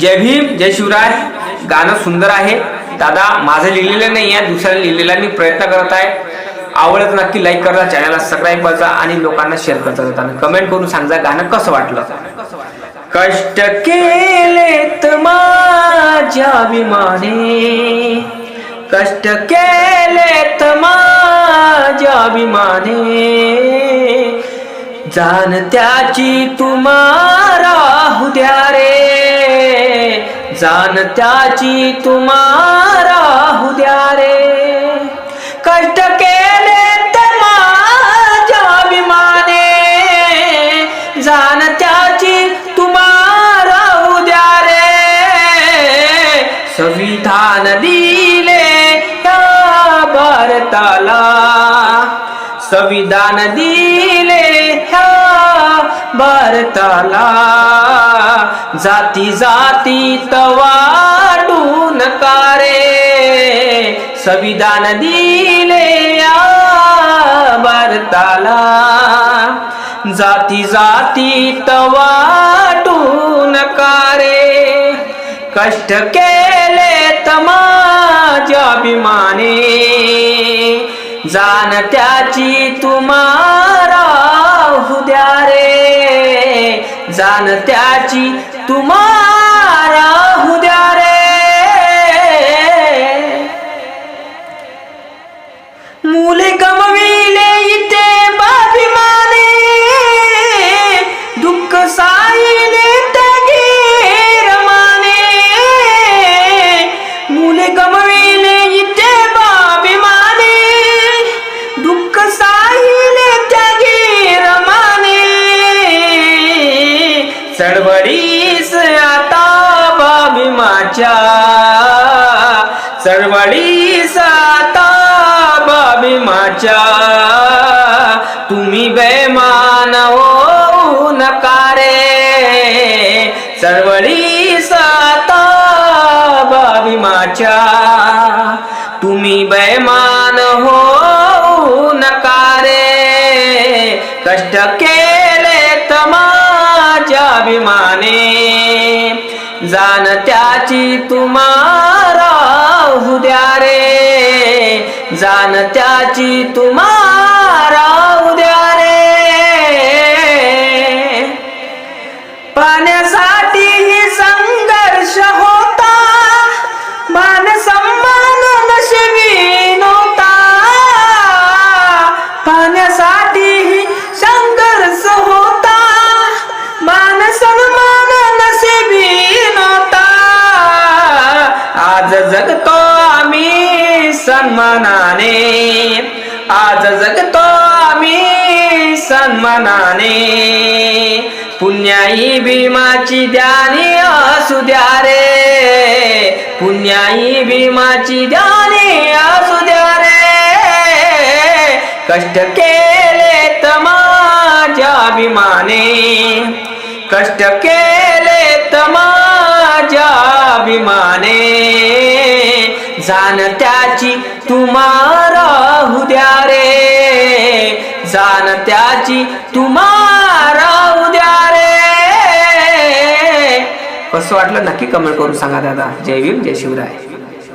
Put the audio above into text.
जय भीम जय शिवराज गाणं सुंदर आहे. दादा माझं लिहिलेलं नाही आहे दुसऱ्याला लिहिलेला मी प्रयत्न करत आहे. आवडत नक्की लाईक करा चॅनलला सबस्क्राईब करा आणि लोकांना शेअर करता जाताना कमेंट करून सांगा गाणं कसं वाटलं. कष्ट केलेत माझ्या अभिमाने. कष्ट केलेत माझ्या अभिमाने. जाण त्याची जाणत्याची जाण त्याची तुम्हाला हुद्या रे कष्ट केले तर माझ्या अभिमाने. जाणत्याची तुम्हाला उद्या रे संविधान दिले या भारताला. संविधान दिले ह्या भारताला. जाती जाती तवाडून नका संविधान दिले भारताला. जाती जाती तवाडून कारे. कष्ट केले तमाच्या अभिमाने. जाण त्याची जाणत्याची त्याची तुम्हाला चळवळीस आता बाबीमाच्या चळवळीस आता बाबीमाच्या तुम्ही बेमान होऊ नका रे. चळवळीस आता बाबीमाच्या तुम्ही बेमान होऊ नका रे. कष्ट के अभिमाने. जाणत्याची त्याची उद्या रे जाणत्याची त्याची जगतो आम्ही सन्मानाने. आज जगतो आम्ही सन्मानाने. पुण्याई भीमाची ध्यानी असू द्या रे. पुण्याई भीमाची ध्यानी असू द्या रे. कष्ट केले तमाच्या अभिमाने. कष्ट केले तमाच्या अभिमाने जाणत्याची त्याची तुम्हाला उद्या रे. जाणत्याची त्याची तुम्हाला उद्या रे. कसं वाटलं नक्की कमेंट करून सांगा दादा. जय भीम जय शिवराय.